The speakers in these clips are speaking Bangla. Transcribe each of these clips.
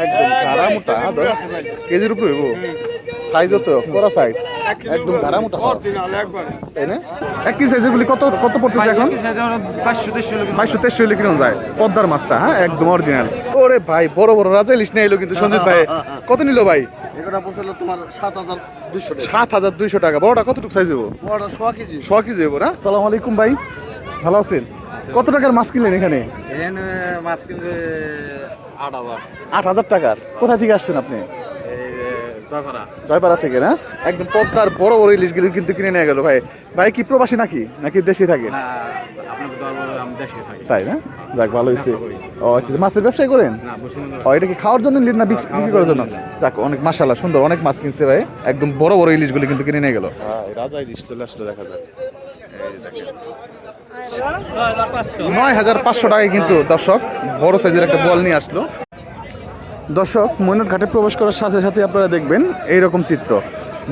একদম গাড়া মোটা হ্যাঁ দশ কেজির উপরে হইব। সাইজও তো করা সাইজ একদম গাড়া মোটা তাই না? এক কেজি সাইজের গুলি কত কত পড়তেছে এখন? বাইশশো তেইশশো হলে কীরকম যায়? পদ্মার মাছটা হ্যাঁ একদম অরিজিনাল ওরে ভাই বড় বড় রাজা ইলিশ নিয়ে এলো কিন্তু সঞ্জিত ভাই। কত নিল ভাই? সাত হাজার দুইশো টাকা। সাত হাজার দুইশো টাকা। বড়টা কতটুকু সাইজ হব বড় সোয়া কেজি। হব না? সালাম আলাইকুম ভাই। ভালো আছেন? কত টাকার মাছ কিনলেন এখানে? মাছ আট হাজার। টাকার। কোথা থেকে আসছেন আপনি? জয়পাড়া। জয়পাড়া থেকে না? একদম পদ্মার বড় বড় ইলিশগুলো কিন্তু কিনে নিয়ে গেল ভাই। ভাই কি প্রবাসী নাকি? নাকি দেশে থাকে? না আপনাকে দরবারে আমি দেশে থাকি। তাই না? যাক ভালো হয়েছে। ও আচ্ছা মাছের ব্যবসায় করেন? ও এটা কি খাওয়ার জন্য নিলেন না বিক্রি করার জন্য? যাক অনেক মাশাল্লাহ সুন্দর অনেক মাছ কিনছে ভাই। একদম বড় বড় ইলিশগুলো কিন্তু কিনে নিয়ে গেল। রাজা ইলিশ চলে আসলো দেখা যায় নয় হাজার পাঁচশো টাকায় কিন্তু দর্শক বড় সাইজের একটা বল নিয়ে আসলো। দর্শক, ময়নার ঘাটে প্রবেশ করার সাথে সাথে আপনারা দেখবেন এইরকম চিত্র।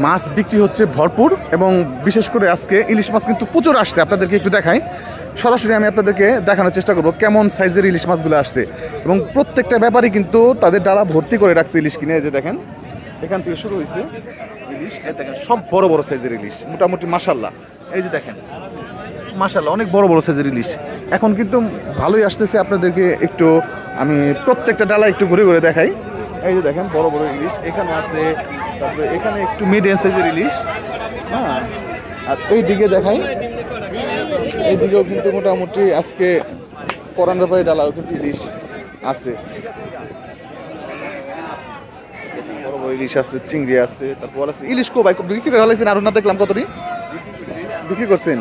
মাছ বিক্রি হচ্ছে ভরপুর এবং বিশেষ করে আজকে ইলিশ মাছ কিন্তু প্রচুর আসছে। আপনাদেরকে একটু দেখাই। সরাসরি আমি আপনাদেরকে দেখানোর চেষ্টা করব কেমন সাইজের ইলিশ মাছগুলো আসছে। এবং প্রত্যেকটা ব্যাপারই কিন্তু তাদের ডালা ভর্তি করে রাখছে ইলিশ কিনে। যে দেখেন, এখান থেকে শুরু হয়েছে ইলিশ। দেখেন, সব বড় বড় সাইজের ইলিশ। মোটামুটি মাসাল্লাহ এই যে দেখেন মাশাল্লাহ অনেক বড় বড় সাইজের ইলিশ এখন কিন্তু ভালোই আসতেছে আপনাদেরকে একটু, আমি প্রত্যেকটা ডালা একটু ঘুরে ঘুরে দেখাই। এই যে দেখেন, বড় বড় ইলিশ এখানে আছে, তারপরে এখানে একটু মিডিয়াম সাইজের ইলিশ হ্যাঁ আর এই দিকে দেখাই। এই দিকেও কিন্তু মোটামুটি আজকে পরান ব্যাপারে ডালাও কিন্তু ইলিশ আছে। বড় বড় ইলিশ আছে, চিংড়ি আছে, তারপর আছে ইলিশ কো, ভাই করে হলাইছেন আর না দেখলাম কতটি? বিক্রি করছেন।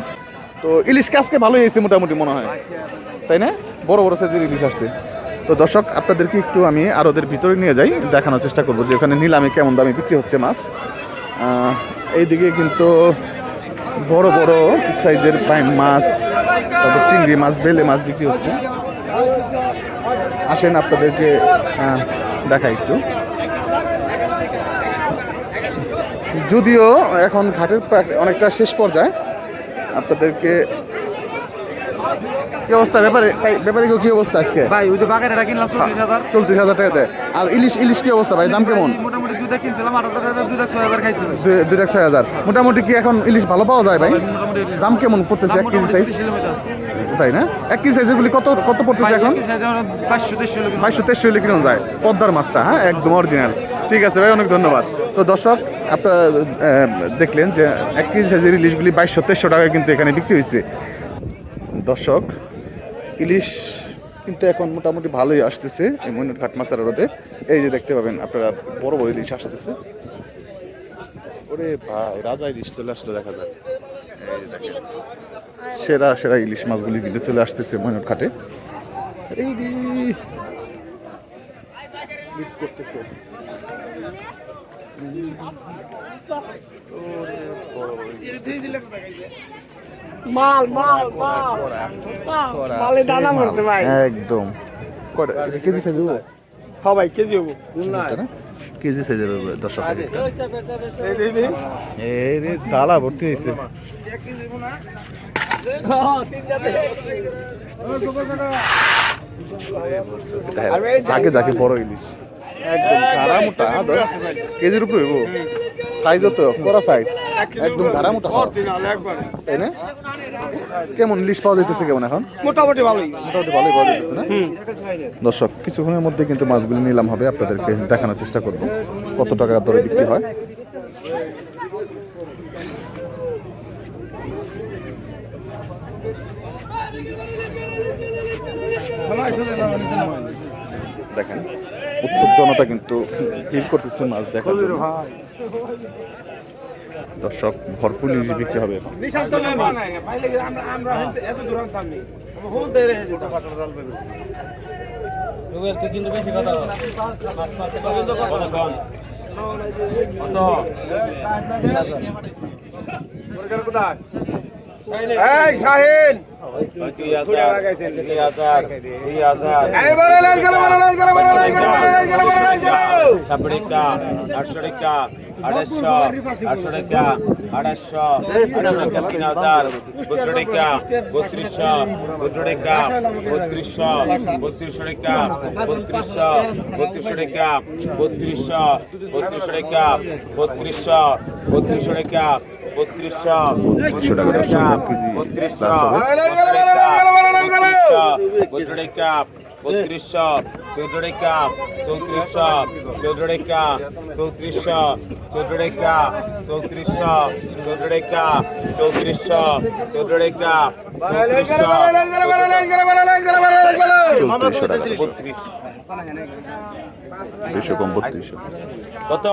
তো ইলিশকে আজকে ভালোই হয়েছে মোটামুটি মনে হয়। তাই না? বড় বড় সাইজের ইলিশ আসছে। তো দর্শক, আপনাদেরকে একটু আমি আর ওদের ভিতরে নিয়ে যাই, দেখানোর চেষ্টা করব যে ওখানে নিলামে কেমন দামে বিক্রি হচ্ছে মাছ। এইদিকে কিন্তু বড় বড় সাইজের পাইন মাছ, তারপর চিংড়ি মাছ, বেলে মাছ বিক্রি হচ্ছে। আসেন আপনাদেরকে দেখাই একটু। যদিও এখন ঘাটের অনেকটা শেষ পর্যায়ে আপনাদেরকে কি অবস্থা? ব্যাপারে ব্যাপারে কি অবস্থা আজকে? ভাই ওই যে বাগানেটা কিনলাম চল্লিশ হাজার। চল্লিশ হাজার টাকাতে। আর ইলিশ ইলিশ কি অবস্থা ভাই? দাম কেমন? মোটামুটি দুটা কিনছিলাম আট হাজার টাকা দুটা ছয় হাজার খাইছিল ছয় হাজার। মোটামুটি কি এখন ইলিশ ভালো পাওয়া যায় ভাই? দাম কেমন পড়তেছে এক কেজি সাইজ তাই না? এক কেজি সাইজের গুলি কত কত পড়তেছে এখন? বাইশশো তেইশশো হলে কীরকম যায়। পদ্মার মাছটা হ্যাঁ? একদম অরিজিনাল ঠিক আছে ভাই অনেক ধন্যবাদ। তো দর্শক আপনারা দেখলেন যে এক কেজি সাইজের ইলিশগুলি বাইশশো তেইশশো টাকায় কিন্তু এখানে বিক্রি হয়েছে। দর্শক ইলিশ কিন্তু এখন মোটামুটি ভালোই আসতেছে এই মইনুট ঘাট মাছের রোদে। এই যে দেখতে পাবেন আপনারা, বড় বড় ইলিশ আসতেছে। ওরে ভাই, রাজা ইলিশ চলে আসলো, দেখা যায় সেরা সেরা ইলিশ মাছগুলি কিন্তু চলে আসতেছে মইনুট ঘাটে। এই করতেছে। মাল মাল মাল। মালে দানা মরছে ভাই। একদম। কেজি সাইজ হবে? হ্যাঁ ভাই কেজি হব। কেজি সাইজের হবে দর্শক। এই রে ডালা ভর্তি হয়েছে। যাকে যাকে বড় ইলিশ। একদম। গাড়া মোটা। কেজির উপরে হইব। সাইজও তো করা সাইজ একদম গাড়া মোটা তাই না কেমন ইলিশ পাওয়া যাইতেছে কেমন এখন? মোটামুটি ভালোই। মোটামুটি ভালোই পাওয়া যাইতেছে না? দর্শক কিছুক্ষণের মধ্যে কিন্তু মাছগুলি নিলাম হবে আপনাদেরকে দেখানোর চেষ্টা করব। কত টাকা দরে বিক্রি হয়? দেখেন উৎসব জনতা কিন্তু ভিড় করতেছে মাছ দেখার জন্য। দর্শক ভরপুর ইলিশ বিক্রি হবে এখন। আমরা আমরা এত দূর আনতাম নি কিন্তু বেশি কথা এই শাহিন! ছাব্বিশ টাকা আটশো টাকা আড়াইশো আটশো টাকা আড়াইশো। টাকা তিন হাজার বত্রিশ টাকা বত্রিশশো বত্রিশ টাকা বত্রিশশো বত্রিশশো টাকা বত্রিশশো বত্রিশশো টাকা বত্রিশশো বত্রিশশো টাকা বত্রিশশো বত্রিশশো টাকা একশো টাকা দশ টাকা কেজি প্লাস হবে। চৌত্রিশশো চৌদ্রই কাপ চৌত্রিশশো চৌদ্রই কাপ চৌত্রিশশো চৌদ্রই কাপ চৌত্রিশশো চৌদ্রই কাপ চৌত্রিশশো চৌদ্রই কাপ চৌত্রিশশো টাকা। বত্রিশ দুশো কত?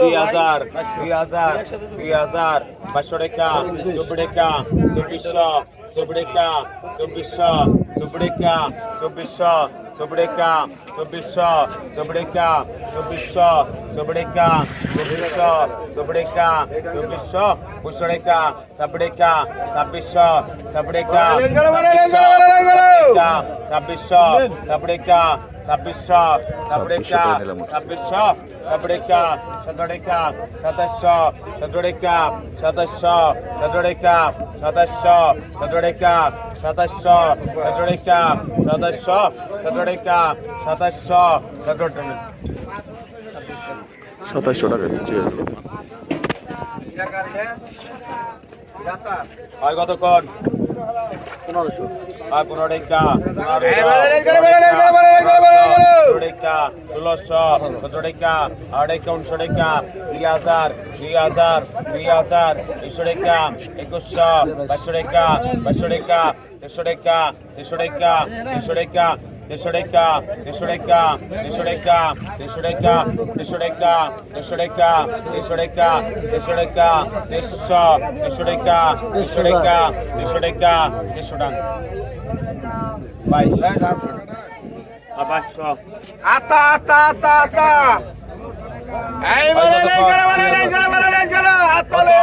দুই হাজার দুই হাজার দুই হাজার পাঁচশো টাকা চব্বিশ টাকা চব্বিশশো চব্বিশ টাকা চব্বিশশো চব্বিশ টাকা চব্বিশশো চব্বিশ টাকা চুবড়িকা চব্বিশ চুবড়িকা চব্বিশ চুবড়িকা চব্বিশ চুবড়িকা চব্বিশ চুবড়িকা চব্বিশ পুষড়িকা সাবড়িকা ছাব্বিশ সাবড়িকা ছাব্বিশ সাবড়িকা ছাব্বিশ সাবড়িকা ছাব্বিশ সাবড়িকা সতড়িকা সদস্য সতড়িকা সদস্য সতড়িকা সদস্য সতড়িকা সাতাশশো সতেরোটা সাতাশশো সতেরোটা সাতাশশো সতেরো টাকা সাতাশশো টাকা নিচে হয় কতক্ষণ? পনেরোশো। হয় পনেরো টাকা টাকা ষোলোশো সতেরো টাকা আড়াই টাকা উনিশশো টাকা দুই হাজার দুই হাজার দুই হাজার একশো টাকা একুশশো বাইশশো টাকা বাইশশো টাকা দেড়শো টাকা দেড়শো টাকা দেড়শো টাকা দেড়শো টাকা দেড়শো টাকা দেড়শো টাকা দেড়শো টাকা দেড়শো টাকা দেড়শো টাকা দেড়শো টাকা দেড়শো টাকা দেড়শো দেড়শো টাকা দেড়শো টাকা দেড়শো টাকা দেড়শো টাকা বাই পাঁচশো আতা আতা আতা আতা এই বলে লে গেল বলে লে গেল বলে লে গেল হাতলে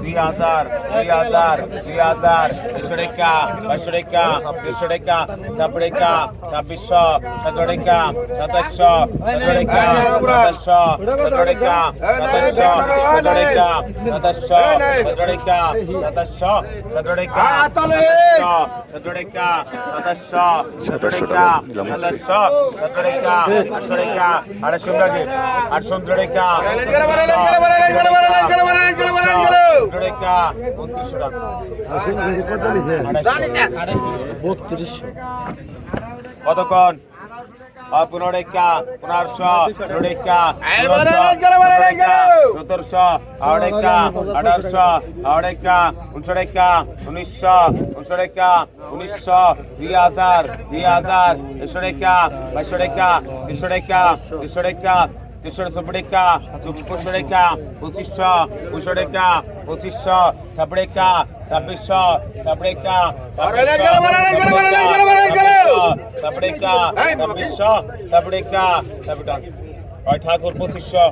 দুই হাজার দুই হাজার দুই হাজার দেড়শো টাকা বাইশশো টাকা দেড়শো টাকা ছাব্বিশ টাকা ছাব্বিশশো সতেরো টাকা সাতাশশো সতেরো টাকা সাতাশশো সতেরো টাকা সাতাশশো সতেরো টাকা সাতাশশো সতেরো টাকা সাতাশশো সতেরো টাকা সতেরো টাকা সাতাশশো সতেরো টাকা। সাতাশশো সতেরো টাকা আটশো টাকা আড়াইশো টাকা আটশো টাকা কতক্ষণ? পুনরেক্ষা পুনর্শো পুনরেক্ষা সতেরোশো আড়েক্ষা আঠারোশো আড়েক্ষা উনশোরেক্ষা উনিশশো উনশোরেক্ষা উনিশশো, দুই হাজার দুই হাজার একশো রেখা বাইশো রেখা তিনশো রেখা তিনশো রেখা তেসরা সবরেকা চব্বিশশো রেখা পঁচিশশো পঁচিশশো রেখা পঁচিশশো সাবরেকা ছাব্বিশশো সাবরেকা সাবরেকা ছাব্বিশশো সাবরেকা ওই ঠাকুর, পঁচিশশো।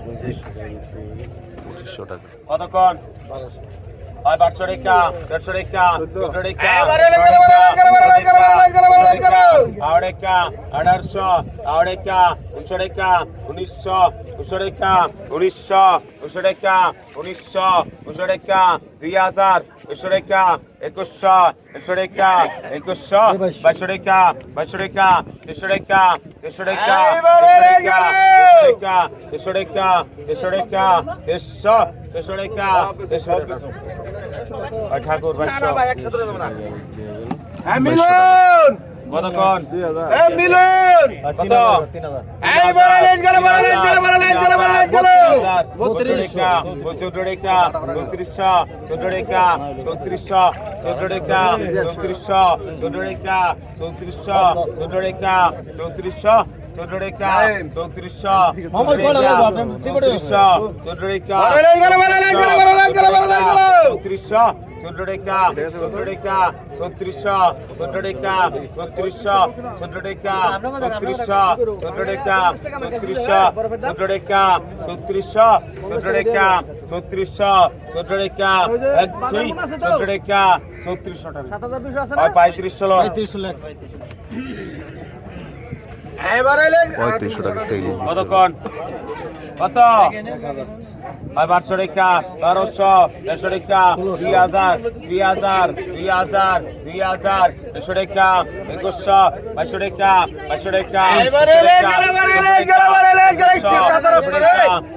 পঁচিশশো টাকা কতক্ষণ? হয় বারশো রেখা, দেড়শো রেখা দুশো রেখা আড়াইশো আড়াইশো উনিশশো উষরেখা উনিশশো উষরেখা উনিশশো উষরেখা দুই হাজার উষরেখা একুশশো উষরেখা একুশশো বাইশরেখা বাইশরেখা তেসরেখা তেসরেখা তেসরেখা তেসরেখা তেসরেখা তেসশো তেসরেখা তেসর ঠাকুর বাইশশো। হ্যাঁ মিলন! কত কোন এ মিলন! কত? এই বড় লেজ গেল বড় লেজ গেল বড় লেজ গেল বড় লেজ গেল! 32 32 32 32 32 চোদ্দ টাকা চোদ্দ টাকা ছত্রিশশো চোদ্দ টাকা ছত্রিশশো চোদ্দ টাকা ছত্রিশশো চোদ্দ টাকা ছত্রিশশো চোদ্দ টাকা ছত্রিশশো চোদ্দ টাকা ছত্রিশশো চোদ্দ টাকা এক দুই চোদ্দ টাকা ছত্রিশশো টাকা। ওই পঁয়ত্রিশশো লো। এবারে লেন পঁয়ত্রিশশো টাকা একটা কতক্ষণ কত? পাঁচশো টাকা বারোশো দেড়শো টাকা দুই হাজার দুই হাজার দুই হাজার দুই হাজার দেড়শো টাকা একুশশো বাইশশো টাকা বাইশশো টাকা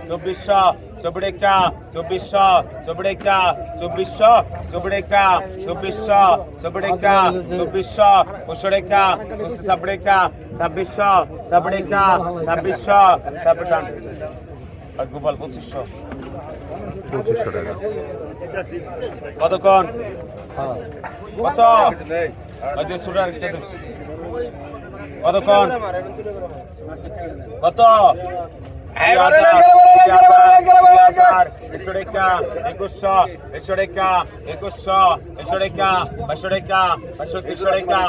চব্বিশশো চব্বিশটা চব্বিশশো চব্বিশটা চব্বিশশো চব্বিশটা চব্বিশশো চব্বিশটা চব্বিশশো উষড়েকা উষড়েকা ছাব্বিশশো ছাব্বিশটা ছাব্বিশশো ছাব্বিশ আর গোপাল পঁচিশশো। পঁচিশশো টাকা। কতক্ষণ? কত? ওই যে সুরার কতক্ষণ? কত? একশো টাকা একুশশো একশো টাকা একুশশো একশো টাকা পাঁচশো টাকা পাঁচশো তিনশো টাকা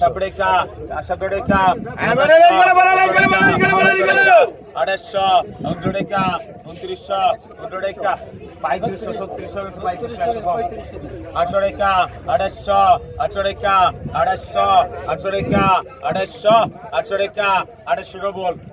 সাত টাকা সাত টাকা। আড়াইশো উনত্রিশ টাকা উনত্রিশশো উনত্রিশ টাকা পঁয়ত্রিশশো ছত্রিশশো পঁয়ত্রিশশো আটশো টাকা আড়াইশো আটশো টাকা আড়াইশো আটশো টাকা আড়াইশো আটশো টাকা আড়াইশো ডবল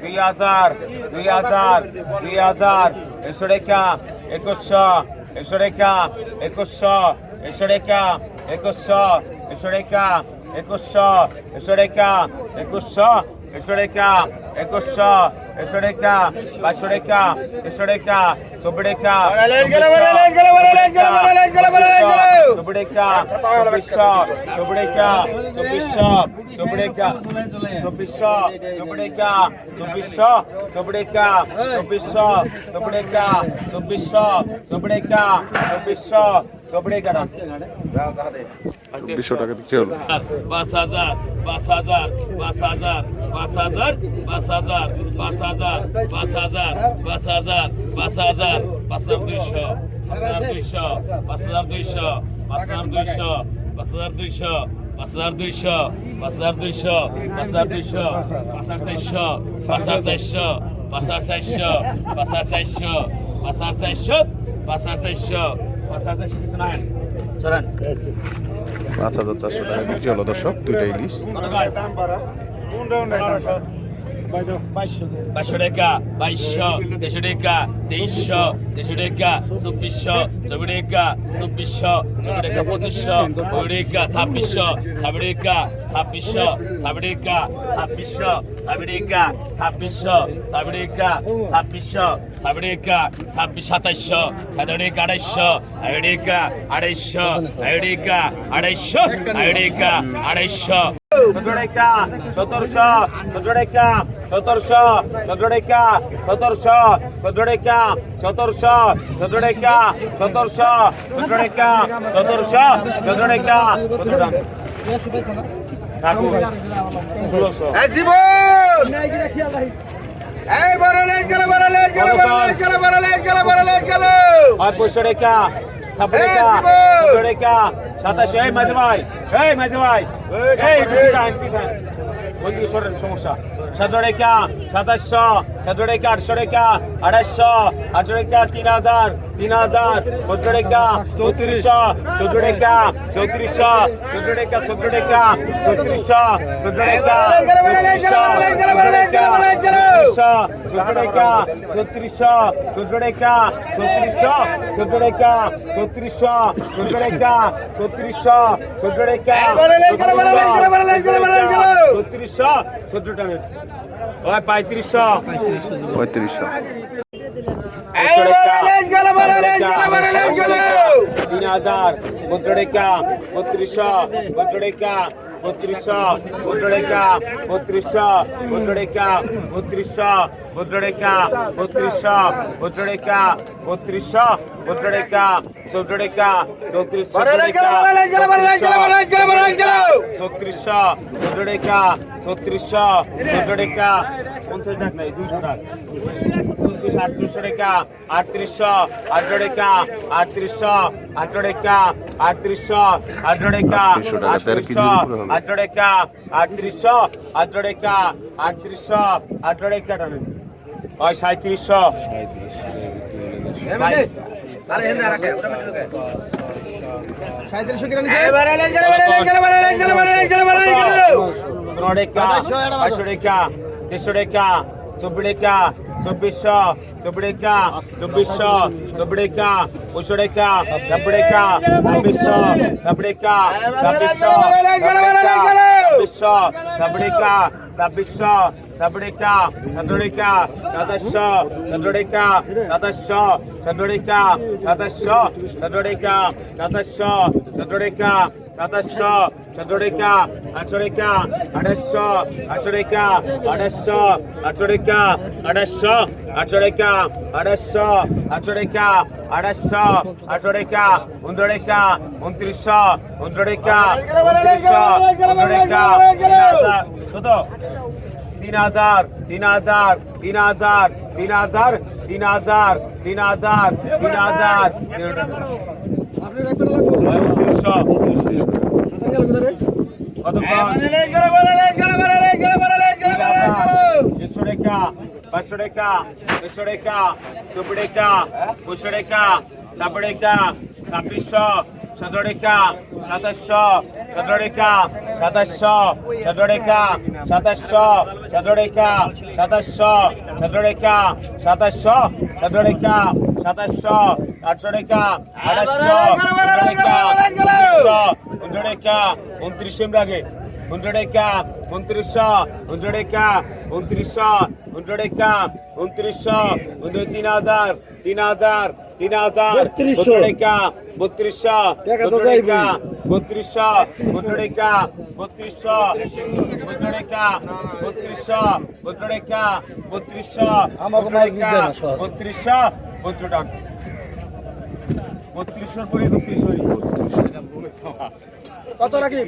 দুই হাজার দুই হাজার দুই হাজার একশো রেখা একুশশো একশো রেখা একুশশো একশো রেখা একুশশো একশো রেখা একুশশো একশো রেখা একুশশো একশো রেখা একুশশো একশো টাকা পাঁচশো টাকা একশো টাকা চব্বিশ টাকা চব্বিশ টাকা চব্বিশশো চব্বিশ টাকা চব্বিশশো চব্বিশ টাকা চব্বিশশো চব্বিশ টাকা চব্বিশশো চব্বিশ টাকা চব্বিশশো চব্বিশ টাকা চব্বিশশো চব্বিশ টাকা চব্বিশশো চব্বিশশো টাকা দিচ্ছে হলো পাঁচ হাজার পাঁচ হাজার পাঁচ হাজার পাঁচ হাজার পাঁচ হাজার পাঁচ হাজার পাঁচ হাজার পাঁচ হাজার পাঁচ হাজার পাঁচ হাজার দুইশো পাঁচ হাজার দুইশো পাঁচ হাজার দুইশো পাঁচ হাজার দুইশো পাঁচ হাজার দুইশো পাঁচ হাজার দুইশো পাঁচ হাজার দুইশো পাঁচ হাজার দুইশো পাঁচ হাজার চারশো পাঁচ হাজার চারশো পাঁচ হাজার চারশো পাঁচ হাজার চারশো পাঁচ হাজার চারশো পাঁচ হাজার চারশো পাঁচ হাজার চারশো টাকা বিক্রি হলো সব দুইটা ইলিশ বাইশশো। টাকা, বাইশশো, দেড়শো টাকা তেইশশো দেড়শো টাকা, চব্বিশশো, চব্বিশ টাকা, চব্বিশশো, চব্বিশ টাকা, পঁচিশশো, চব্বিশ টাকা, ছাব্বিশশো, ছাব্বিশ টাকা, ছাব্বিশশো, ছাব্বিশ টাকা, ছাব্বিশশো, ছাব্বিশ টাকা, ছাব্বিশশো, ছাব্বিশ টাকা, ছাব্বিশশো, ছাব্বিশ টাকা সতেরোশো সতেরোশো সতেরোশো সতেরোশো সতেরোশো সতেরোটা সতেরোশো সতেরোটা সতেরোটা। ঠাকুর ষোলোশো। এই জীবন! এই বড় লেন গেল বড় লেন গেল বড় লেন গেল বড় লেন গেল আর পয়সা রেখা। সাতাশে এই মাঝে ভাই এই মাঝে ভাই এই পিছান পিছান বন্ধু সরেন সমস্যা। সতেরো রেখা সাতাশশো সতেরো রেখা আটশো রেখা আড়াইশো আটশো রেখা তিন হাজার। তিন হাজার চোদ্দ টাকা চৌত্রিশ চোদ্দ টাকা চৌত্রিশ চোদ্দ টাকা চোদ্দ টাকা চৌত্রিশ চোদ্দ টাকা পঁয়ত্রিশ টাকা তিন হাজার পনেরো টাকা বত্রিশশো পনেরো টাকা বত্রিশশো পনেরো টাকা বত্রিশশো পনেরো টাকা বত্রিশশো পনেরো টাকা বত্রিশশো পনেরো টাকা বত্রিশশো পনেরো টাকা চৌদ্দ টাকা চৌত্রিশ ছত্রিশশো চোদ্দ টাকা ছত্রিশশো চোদ্দ টাকা পঞ্চাশ টাকা নাই দুইশো টাকা আটত্রিশশো টাকা আটত্রিশশো আঠারো টাকা আটত্রিশশো আঠারো টাকা আটত্রিশশো আঠারো টাকা 3800 টাকা, তেরো কেজির উপরে হবে। আঠারো টাকা আটত্রিশশো আঠারো টাকা আটত্রিশশো আঠারো টাকা টানেন ওই সাঁত্রিশশো। পনেরো পাঁচশো টাকা চব্বিশ টাকা চব্বিশশো চব্বিশ টাকা চব্বিশশো চব্বিশ টাকা পঁচিশশো টাকা নব্বই টাকা ছাব্বিশশো ছাব্বিশ টাকা ছাব্বিশশো ছাব্বিশশো ছাব্বিশ ছাব্বিশশো சபடிக்கா சதுடிக்கா சதஸ்ஸ சதுடிக்கா சதஸ்ஸ சதுடிக்கா சதஸ்ஸ சதுடிக்கா சதஸ்ஸ சதுடிக்கா সাতাশশ সতেরোকা আঠেরোকা আঠাশশ আঠেরোকা আঠাশশ আঠেরোকা আঠাশশ আঠেরোকা আঠাশশ আঠেরোকা আঠাশশ আঠেরোকা উনরেকা উনত্রিশশ উনরেকা উনত্রিশশ উনরেকা শুধু তিন হাজার তিন হাজার তিন হাজার তিন হাজার তিন হাজার তিন হাজার তিন হাজার। দেড়শো টাকা পাঁচশো টাকা দেড়শো টাকা চব্বিশ টাকা পঁচিশশো টাকা ছাব্বিশ টাকা ছাব্বিশশো। সতেরোকা সাতাশশো সতেরোকা সাতাশশো সতেরোকা সাতাশশো সতেরোকা সাতাশশো সতেরোকা সাতাশশো সতেরোকা সাতাশশো আটশো টাকা আঠাশশো উনশো টাকা উনত্রিশশো আগে hundred acres, untrisha, hundred acres, untrisha, hundred acres, untrisha, hundred তিন হাজার তিন হাজার তিন হাজার hundred acres, বত্রিশশো hundred acres, বত্রিশশো hundred acres, বত্রিশশো hundred acres, বত্রিশশো hundred acres, বত্রিশশো hundred acres, বত্রিশশো hundred acres, বত্রিশশো করে বত্রিশ কত রাখি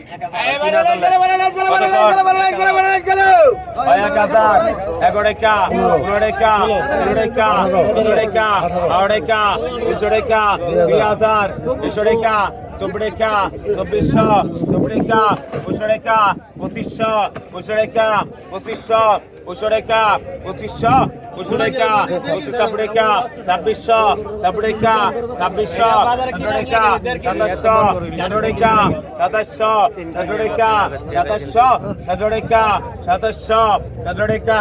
এক হাজার এগারো টাকা পনেরো টাকা পনেরো টাকা পনেরো টাকা বারো টাকা তিনশো টাকা দুই হাজার দুশো টাকা চব্বিরেখা চব্বিশশো চব্বিরেখা পঁয়ষরেখা পঁচিশশো পঁয়ষরেখা পঁচিশশো পঁয়ষরেখা পঁচিশশো পঁয়ষরেখা পঁচিশ সাপড়েখা ছাব্বিশশো সাপড়েখা ছাব্বিশশো সাতরেখা সাতাশশো সাতরেখা সাতাশশো সাতরেখা সাতাশশো সাতরেখা সাতাশশো সাতরেখা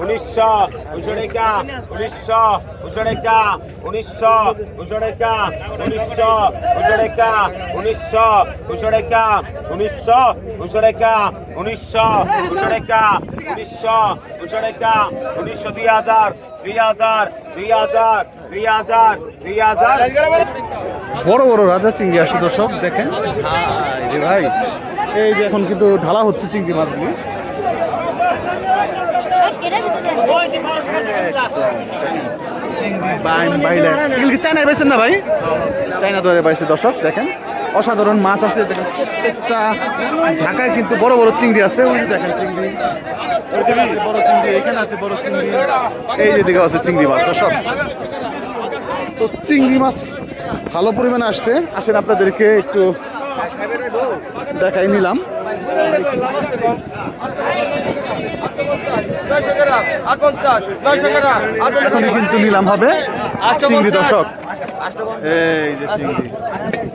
উনিশশো টাকা উনিশশো উনিশশো টাকা উনিশশো উনিশশো টাকা উনিশশো উনিশশো টাকা উনিশশো উনিশশো টাকা উনিশশো উনিশশো টাকা উনিশশো উনিশশো টাকা উনিশশো উনিশশো টাকা উনিশশো দুই হাজার দুই হাজার দুই হাজার দুই হাজার দুই হাজার। বড় বড় রাজা চিংড়ি আসে দর্শক দেখেন। ভাই। এই যে এখন কিন্তু ঢালা হচ্ছে চিংড়ি মাছগুলি চিংড়ি বাইন বাইলে এগুলো কি চায়নায় পাইছেন না ভাই? চায়না ধরে পাইছে, দর্শক, দেখেন। অসাধারণ মাছ আছে দেখেন, প্রত্যেকটা ঝাঁকায় কিন্তু বড় বড় চিংড়ি আছে। ওই দেখেন চিংড়ি। বড় চিংড়ি, এখানে আছে বড় চিংড়ি। এই যে দিকে আছে চিংড়ি মাছ, দর্শক। তো চিংড়ি মাছ ভালো পরিমাণে আসছে। আসেন আপনাদেরকে একটু দেখাই নিলাম। কিন্তু নিলাম হবে চিংড়ি দর্শক। এই যে চিংড়ি।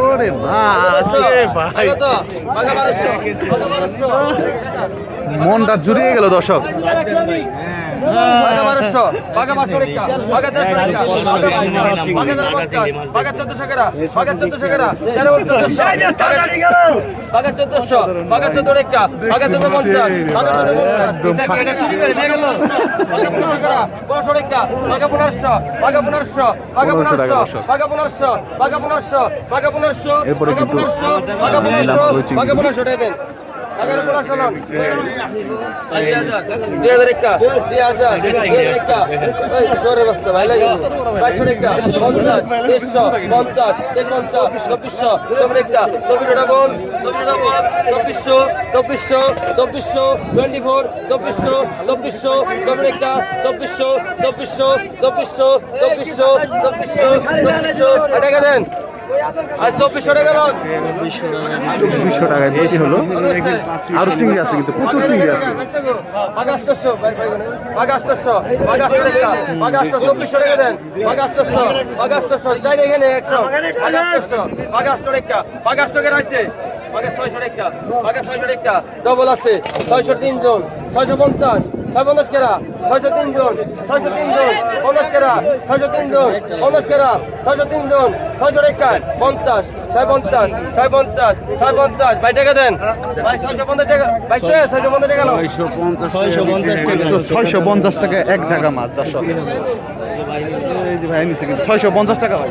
ওরে মাছ। রে ভাই। মনটা জুড়িয়ে গেল দর্শক। এরপরে কিন্তু লাভ করেছি চব্বিশশো চব্বিশশো টোয়েন্টি ফোর চব্বিশশো চব্বিশশো চব্বিশটা চব্বিশশো চব্বিশশো চব্বিশশো চব্বিশশো চব্বিশশো চব্বিশশো টাকা দেন? চব্বিশশো টাকা চব্বিশশো টাকায় দুইটি হলো। আরও চিংড়ি আছে কিন্তু প্রচুর চিংড়ি আছে। একশো বাগাস্তশো বাগাস্ট টাকা বাগাস্ট ছয়শো ছয়শো রেখা ডবল আছে ছয়শো তিনজন ছয়শো পঞ্চাশ ছয় পঞ্চাশ কেরা ছয়শো তিনজন ছয়শো তিনজন পঞ্চাশ কেরা ছয়শো তিনজন পঞ্চাশ কেরা ছয়শো তিনজন ছয়শো রেখা পঞ্চাশ ছয় পঞ্চাশ ছয় পঞ্চাশ ছয় পঞ্চাশ। ভাই টাকা দেন। ভাই ছয়শো পঞ্চাশ টাকা ভাই ছয়শো পঞ্চাশ টাকা। তো ছয়শো পঞ্চাশ টাকা। এক জায়গা মাছ দর্শক। ভাই নিচ্ছে কিন্তু ছয়শো পঞ্চাশ টাকা ভাই।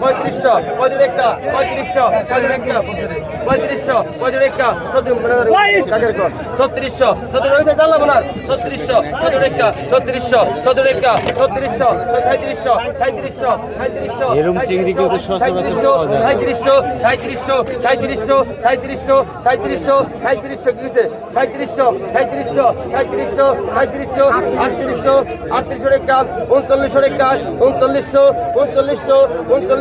পঁয়ত্রিশশো পঁয়ত্রিশ একটা পঁয়ত্রিশশো পঁয়ত্রিশ একটা পঁয়ত্রিশশো পঁয়ত্রিশ একটা ছত্রিশশো ছত্রিশ জানলাম না ছত্রিশশো ছত্রিশ একটা ছত্রিশশো ছত্রিশ একটা ছত্রিশশো সাঁত্রিশশো সাঁত্রিশশো সাঁত্রিশশো সাঁত্রিশশো সাঁত্রিশশো সাঁত্রিশশো সাঁত্রিশশো সাঁত্রিশশো সাঁত্রিশশো সাঁত্রিশশো কি হয়েছে সাঁত্রিশশো সাঁত্রিশশো সাঁত্রিশশো সাঁত্রিশশো আটত্রিশশো আটত্রিশশো রেখা উনচল্লিশশো রেখা উনচল্লিশশো উনচল্লিশশো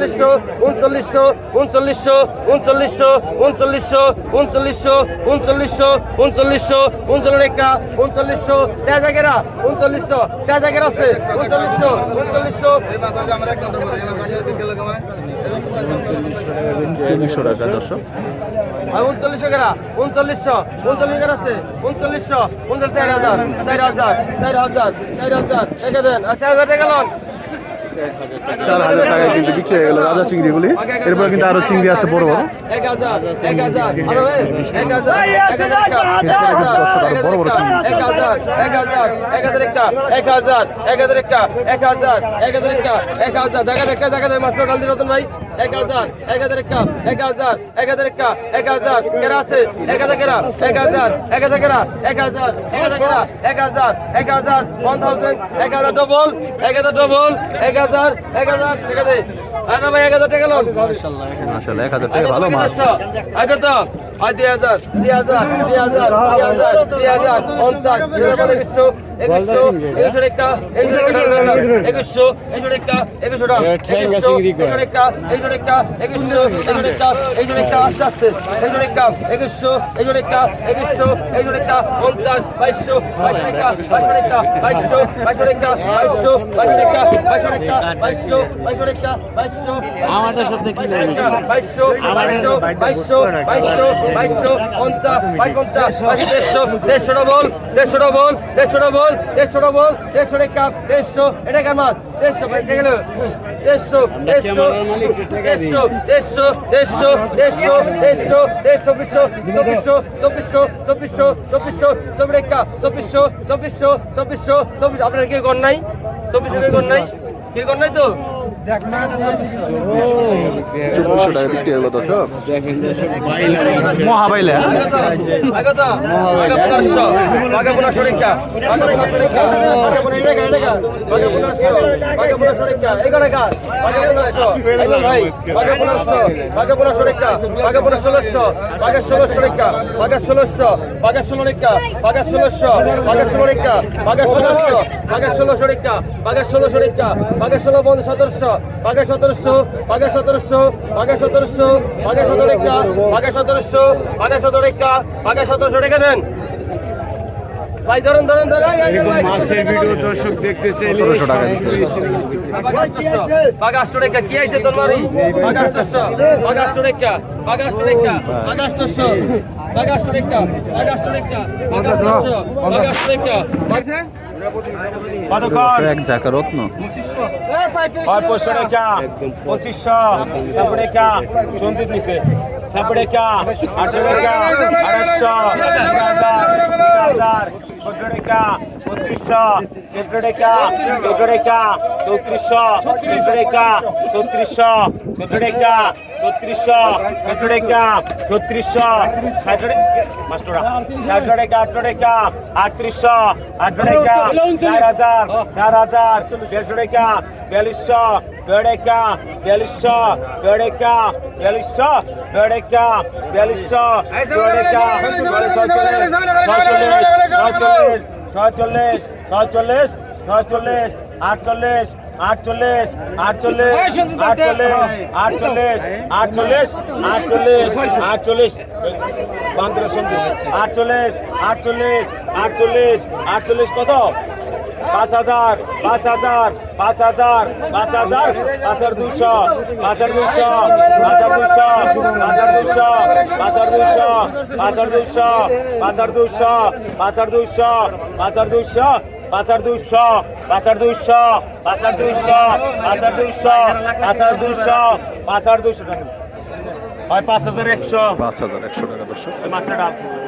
উনচল্লিশশো উনচল্লিশশো উনচল্লিশশো উনচল্লিশশো উনচল্লিশশো উনচল্লিশশো উনচল্লিশশো উনচল্লিশশো উনচল্লিশ রেখা উনচল্লিশশো। তেজাগেরা উনচল্লিশশো তেজাগেরা আছে উনচল্লিশশো উনচল্লিশশো। চল্লিশশো টাকা দর্শক। উনচল্লিশশো গেরা উনচল্লিশশো উনচল্লিশ গেরা আছে উনচল্লিশশো উনচল্লিশ চার হাজার চার হাজার চার হাজার চার হাজার টাকা দেন। চার হাজার টাকা লন। চার হাজার টাকায় কিন্তু বিক্রি হয়ে গেল রাজা চিংড়িগুলি এরপরে কিন্তু আরও চিংড়ি আছে বড় বড় বড় বড় চিংড়ি দেখা দেখা দেখা দেখা মাছ ডাল দিল ভাই এক হাজার এক হাজার একটা এক হাজার এক হাজার একটা এক হাজার কেরা আছে এক হাজার কেরা এক হাজার এক হাজার কেরা এক হাজার এক হাজার কেরা এক হাজার এক হাজার ওয়ান থাউজেন্ড এক হাজার ডবল এক হাজার ডবল এক হাজার এক হাজার ঠিক আছে আচ্ছা ভাই এক হাজার টাকা লোন আসলে এক হাজার টাকা ভালো মাছ আচ্ছা তো দুই হাজার দুই হাজার দুই হাজার দুই হাজার দুই হাজার পঞ্চাশ একুশশো একুশশো একুশশো টাকা একুশশো টাকা একুশশো একুশশো টাকা একুশশো টাকা একুশশো একুশশো টাকা একুশশো টাকা একুশশো একুশশো আস্তে আস্তে একুশশো একুশশো একুশশো টাকা একুশশো একুশশো টাকা পঞ্চাশ বাইশশো বাইশশো টাকা বাইশশো টাকা বাইশশো বাইশশো টাকা বাইশশো বাইশশো টাকা বাইশশো টাকা বাইশশো বাইশশো বাইশশো আমারটা কি বাইশশো বাইশশো বাইশশো বাইশশো বাইশশো পঞ্চাশ বাইশ পঞ্চাশ বাইশ দেড়শো দেড়শো ডবল দেড়শো ডবল দেড়শো ডবল দেড়শো বল, দেড়শো টাকা দেড়শো, এটা কেন মাছ দেড়শো নেবে? দেড়শো দেড়শো দেড়শো দেড়শো দেড়শো দেড়শো দেড়শো দেড়শো বিশো চব্বিশশো চব্বিশশো চব্বিশশো চব্বিশশো, চব্বিশ টাকা চব্বিশশো চব্বিশশো চব্বিশশো, চব্বিশ। আপনার কেউ গণ নাই? চব্বিশশো কেউ গণ নাই? কি গন নাই তো? ষোলো টাকা বাঘের ষোলোশো পঞ্চাশ সদস্য সতেরোশো আগা সতেরোশো আগা সতেরোশো আগা সতেরোশো আগা সতেরো রেখা আগা সতেরোশো আগা সতেরো সতেরোশো রেখা দেন ভাই ধরুন ধরুন ধরুন মাসের ভিডিও দর্শক টাকা রেখা কি আইছে রেখা বাগাস্টো রেখা বাগাস্টো বাগাস্টো রেখা কতক্ষণ এক ঝাঁকা রত্ন পঁয়ত্রিশশো টাকা। পঁচিশশো। তারপরে কা? সঞ্জিত নিছে। তারপরে কা? আটশো টাকা। আড়াইশো। হাজার। টাকা। বত্রিশশো চোদ্দ টাকা চোদ্দ টাকা চৌত্রিশশো চোদ্দ টাকা চৌত্রিশশো চোদ্দ টাকা চৌত্রিশশো চোদ্দ টাকা চৌত্রিশশো ষাট মাস্টরা ষাট টাকা আট টাকা, আটত্রিশশো আট টাকা, চার হাজার চার হাজার, দেড়শো টাকা, বিয়াল্লিশশো বেড়েকা বিয়াল্লিশশো বেড়েকা বিয়াল্লিশশো ছয়চল্লিশ ছয়চল্লিশ ছয়চল্লিশ আটচল্লিশ আটচল্লিশ আটচল্লিশ আটচল্লিশ আটচল্লিশ আটচল্লিশ আটচল্লিশ আটচল্লিশ। আটচল্লিশ আটচল্লিশ আটচল্লিশ আটচল্লিশ কত? পাঁচ হাজার পাঁচ হাজার পাঁচ হাজার পাঁচ হাজার পাঁচ হাজার দুইশো পাঁচ হাজার দুইশো পাঁচ হাজার দুইশো পাঁচ হাজার দুইশো পাঁচ হাজার দুইশো পাঁচ হাজার দুইশো পাঁচ হাজার দুইশো পাঁচ হাজার দুইশো পাঁচ হাজার দুইশো পাঁচ হাজার দুইশো পাঁচ হাজার দুইশো পাঁচ হাজার দুইশো পাঁচ হাজার দুইশো পাঁচ হাজার দুইশো টাকা হয় পাঁচ হাজার একশো পাঁচ হাজার একশো টাকা দর্শক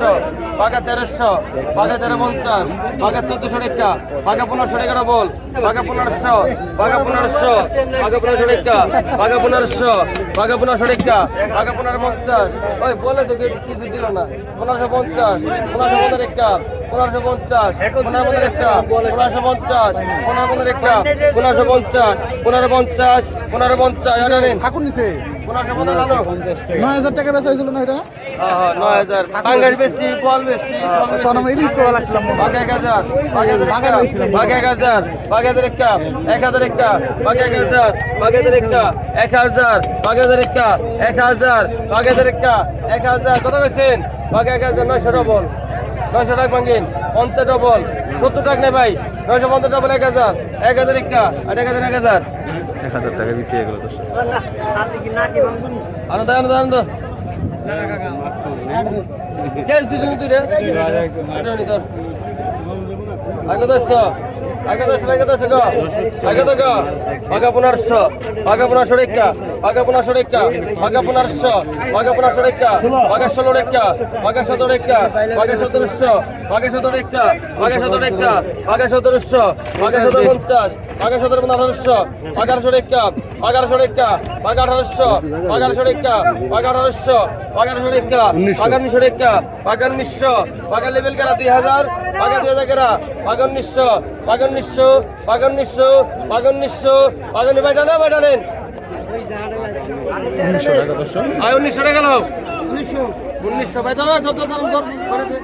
মাস্টারটা বাঘা তেরোশো, বাঘা তেরো পঞ্চাশ, বাঘা চোদ্দশো রেখা বাঘা পনেরোশো টাকা বল, বাঘা পনেরোশো বাঘা পনেরোশো বাঘা পনেরোশো রেখা বাঘা পনেরোশো বাঘা পনেরোশো রেখা বাঘা পনেরো পঞ্চাশ। ওই, বলে তো কিছু দিল না। পনেরোশো পঞ্চাশ, পনেরোশো পনেরো রেখা পনেরোশো পঞ্চাশ পনেরো পনেরো রেখা পনেরোশো পঞ্চাশ পনেরো পনেরো রেখা পনেরোশো পঞ্চাশ পনেরো পঞ্চাশ পনেরো পঞ্চাশ ঠাকুর আনো নয় হাজার টাকা বেচা হয়েছিল না এটা হ্যাঁ হ্যাঁ নয় হাজার পাঙ্গাস বেশি বল বেশি সব বেশি। তখন আমরা ইলিশ করা লাগছিলাম বাঘ এক হাজার বাঘ এক হাজার বাঘ হাজার একটা এক হাজার একটা বাঘ এক হাজার বাঘ হাজার একটা এক হাজার বাঘ হাজার একটা এক হাজার বাঘ হাজার একটা এক হাজার কত গেছেন বাঘ এক হাজার নয়শো ডবল নয়শো টাকা ভাঙিন পঞ্চাশ ডবল সত্তর টাকা নেই ভাই নয়শো পঞ্চাশ ডবল এক হাজার এক হাজার একটা আর এক হাজার এক হাজার এক হাজার টাকা বিক্রি এগুলো তো আনন্দ আনন্দ আনন্দ। আগে দশ আগে দশ আগে দশ আগে দশ আগে পনেরোশো আগে পনেরোশো রেখা বাঘা পনেরোশো রেখা বাঘা পনেরোশো বাঘা পনেরোশো রেখা বাঘা ষোলো রেখা বাঘা সতেরো রেখা বাঘা সতেরোশো বাঘা সতেরো রেখা বাঘা সতেরো রেখা বাঘা সতেরোশো বাঘা সতেরো পঞ্চাশ বাঘা সতেরো পনেরোশো বাঘারশো রেখা বাঘারশো রেখা বাঘা আঠারোশো বাঘারশো রেখা বাঘা আঠারোশো বাঘারশো রেখা বাঘা উনিশশো রেখা বাঘা উনিশশো বাঘা লেভেল কেরা দুই হাজার বাঘা দুই কেরা বাঘা উনিশশো বাঘা উনিশশো বাঘা উনিশশো বাঘা উনিশশো বাঘা উনি বাইটানে বাইটানেন উনিশশো টাকা দর্শক উনিশশো টাকা নাও উনিশশো উনিশশো ভাই না যত দাম করে দে